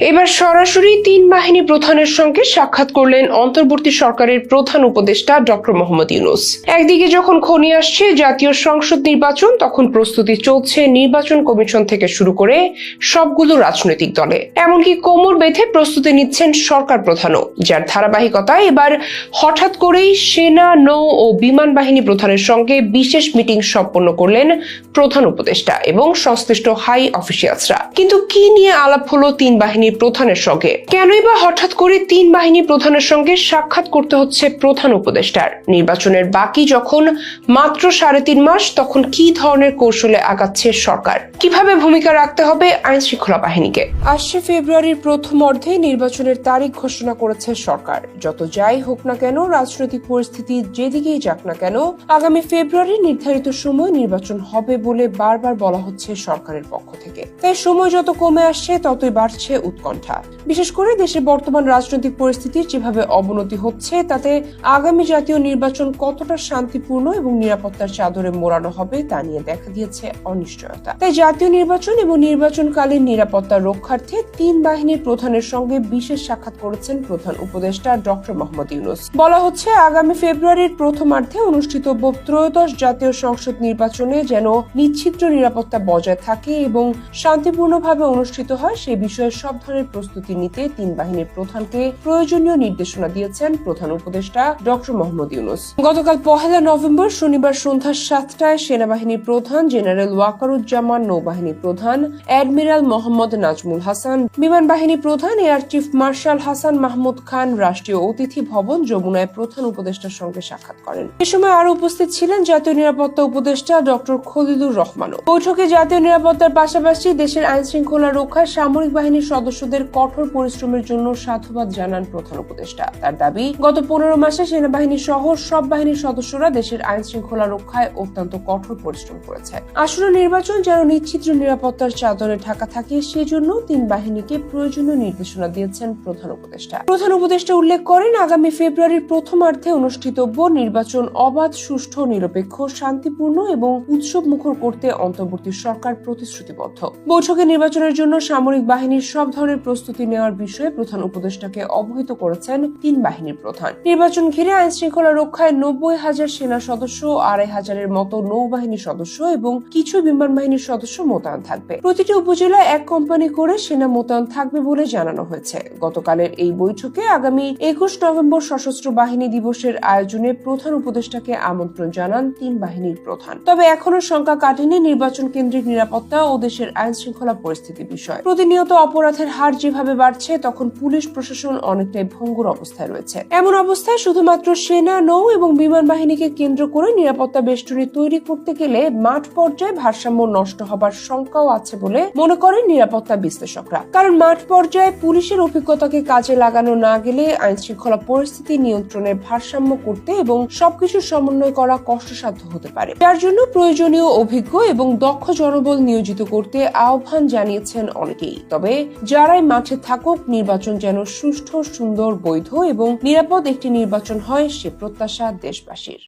এবার সরাসরি তিন বাহিনী প্রধানের সঙ্গে সাক্ষাৎ করলেন অন্তর্বর্তী সরকারের প্রধান উপদেষ্টা ডক্টর মোহাম্মদ ইউনুস। একদিকে যখন খনি আসছে, জাতীয় সংসদ নির্বাচন, তখন প্রস্তুতি চলছে নির্বাচন কমিশন থেকে শুরু করে সবগুলো রাজনৈতিক দলে। এমনকি কোমর বেঁধে প্রস্তুতি নিচ্ছেন সরকার প্রধানও, যার ধারাবাহিকতায় এবার হঠাৎ করেই সেনা, নৌ ও বিমান বাহিনী প্রধানের সঙ্গে বিশেষ মিটিং সম্পন্ন করলেন প্রধান উপদেষ্টা এবং সংশ্লিষ্ট হাই অফিসিয়ালসরা। কিন্তু কি নিয়ে আলাপ হলো তিন বাহিনীর প্রধানের সঙ্গে। কেনই বা হঠাৎ করে তিন বাহিনী প্রধানের সঙ্গে সাক্ষাৎ করতে হচ্ছে প্রধান উপদেষ্টার। নির্বাচনের বাকি যখন মাত্র সাড়ে তিন মাস, তখন কি ধরনের কৌশলে আগাচ্ছে সরকার? কীভাবে ভূমিকা রাখতে হবে আইন শৃঙ্খলা বাহিনীকে? আসছে ফেব্রুয়ারির প্রথম অর্ধে নির্বাচনের তারিখ ঘোষণা করেছে সরকার। যত যাই হোক না কেন, রাজনৈতিক পরিস্থিতি যেদিকেই যাক না কেন, আগামী ফেব্রুয়ারি নির্ধারিত সময় নির্বাচন হবে বলে বারবার বলা হচ্ছে সরকারের পক্ষ থেকে। তাই সময় যত কমে আসছে, ততই বাড়ছে উৎকণ্ঠা বিশেষ করে দেশের বর্তমান রাজনৈতিক পরিস্থিতির যেভাবে অবনতি হচ্ছে, তাতে আগামী জাতীয় নির্বাচন কতটা শান্তিপূর্ণ এবং নিরাপত্তার চাদরে মোড়ানো হবে তা নিয়ে দেখা দিয়েছে অনিশ্চয়তা। তাই জাতীয় নির্বাচন এবং নির্বাচনকালীন নিরাপত্তা রক্ষার্থে তিন বাহিনীর প্রধানের সঙ্গে বিশেষ সাক্ষাৎ করেছেন প্রধান উপদেষ্টা ডক্টর মোহাম্মদ ইউনুস। বলা হচ্ছে, আগামী ফেব্রুয়ারির প্রথমার্ধে অনুষ্ঠিতব্য ত্রয়োদশ জাতীয় সংসদ নির্বাচনে যেন নিশ্চিদ্র নিরাপত্তা বজায় থাকে এবং শান্তিপূর্ণভাবে অনুষ্ঠিত হয়, সে বিষয়ে সব ধরনের প্রস্তুতি নিতে তিন বাহিনীর প্রধানকে প্রয়োজনীয় নির্দেশনা দিয়েছেন প্রধান উপদেষ্টা ডক্টর মোহাম্মদ ইউনুস। গতকাল পহেলা নভেম্বর শনিবার সন্ধ্যা সাতটায় সেনাবাহিনীর প্রধান জেনারেল ওয়াকারুজ্জামান নৌবাহিনী প্রধান অ্যাডমিরাল মোহাম্মদ নাজমুল হাসান, বিমান বাহিনী প্রধান air chief marshal Hasan Mahmud Khan, রাষ্ট্রীয় অতিথি ভবন যমুনায় প্রধান উপদেষ্টার সঙ্গে সাক্ষাৎ করেন। এ সময় আরও উপস্থিত ছিলেন জাতীয় নিরাপত্তা উপদেষ্টা ডক্টর খলিলুর রহমানও। বৈঠকে জাতীয় নিরাপত্তার পাশাপাশি দেশের আইন শৃঙ্খলা রক্ষায় সামরিক বাহিনীর সদস্যদের কঠোর পরিশ্রমের জন্য সাধুবাদ জানান প্রধান উপদেষ্টা। তার দাবি, গত পনেরো মাসে সেনাবাহিনী সহ সব বাহিনীর সদস্যরা দেশের আইন শৃঙ্খলা রক্ষায় অত্যন্ত কঠোর পরিশ্রম করেছে। আসন্ন নির্বাচন যেন নিশ্চিদ্র নিরাপত্তার চাদরে ঢাকা থাকে, সেজন্য তিন বাহিনীকে প্রয়োজনীয় নির্দেশনা দিয়েছেন প্রধান উপদেষ্টা। প্রধান উপদেষ্টা উল্লেখ করেন, আগামী ফেব্রুয়ারির প্রথমার্ধে অনুষ্ঠিতব্য নির্বাচন অবাধ, সুষ্ঠু, নিরপেক্ষ, শান্তিপূর্ণ এবং উৎসব মুখর করতে অন্তর্বর্তী সরকার প্রতিশ্রুতিবদ্ধ। বৈঠকে নির্বাচনের জন্য সামরিক বাহিনীর সব ধরনের প্রস্তুতি নেওয়ার বিষয়ে প্রধান উপদেষ্টাকে অবহিত করেছেন তিন বাহিনীর প্রধান। নির্বাচন ঘিরে আইন শৃঙ্খলা রক্ষায় নব্বই হাজার সেনা সদস্য, আড়াই হাজারের মতো নৌবাহিনী সদস্য এবং কিছু বিমান বাহিনীর সদস্য মোতায়েন থাকবে। প্রতিটি উপজেলায় এক কোম্পানি করে সেনা মোতায়েন থাকবে বলে জানানো হয়েছে। গতকালের এই বৈঠকে আগামী একুশ নভেম্বর সশস্ত্র বাহিনী দিবসের আয়োজনে প্রধান উপদেষ্টাকে আমন্ত্রণ জানান তিন বাহিনীর প্রধান। তবে এখনও সংখ্যা কাটেনি নির্বাচন কেন্দ্রিক নিরাপত্তা ও দেশের আইন শৃঙ্খলা পরিস্থিতি বিষয়। প্রতিনিয়ত অপরাধের হার যেভাবে বাড়ছে, তখন পুলিশ প্রশাসন অনেকটাই ভঙ্গুর অবস্থায় রয়েছে। এমন অবস্থায় শুধুমাত্র সেনা, নৌ এবং বিমান বাহিনীকে কেন্দ্র করে নিরাপত্তা বেষ্টনী তৈরি করতে গেলে মাঠ পর্যায়ে ভারসাম্য নষ্ট হবার শঙ্কাও আছে বলে মনে করেন নিরাপত্তা বিশ্লেষকরা। কারণ মাঠ পর্যায়ে পুলিশের অভিজ্ঞতাকে কাজে লাগানো না গেলে আইন শৃঙ্খলা পরিস্থিতি নিয়ন্ত্রণের ভারসাম্য করতে এবং সবকিছু সমন্বয় করা কষ্টসাধ্য হতে পারে। যার জন্য প্রয়োজনীয় অভিজ্ঞ এবং দক্ষ জনবল নিয়োজিত করতে আহ্বান জানিয়েছেন অনেকেই। তবে যারাই মাঠে থাকুক, নির্বাচন যেন সুষ্ঠু, সুন্দর, বৈধ এবং নিরাপদ একটি নির্বাচন হয়, সে প্রত্যাশা দেশবাসীর।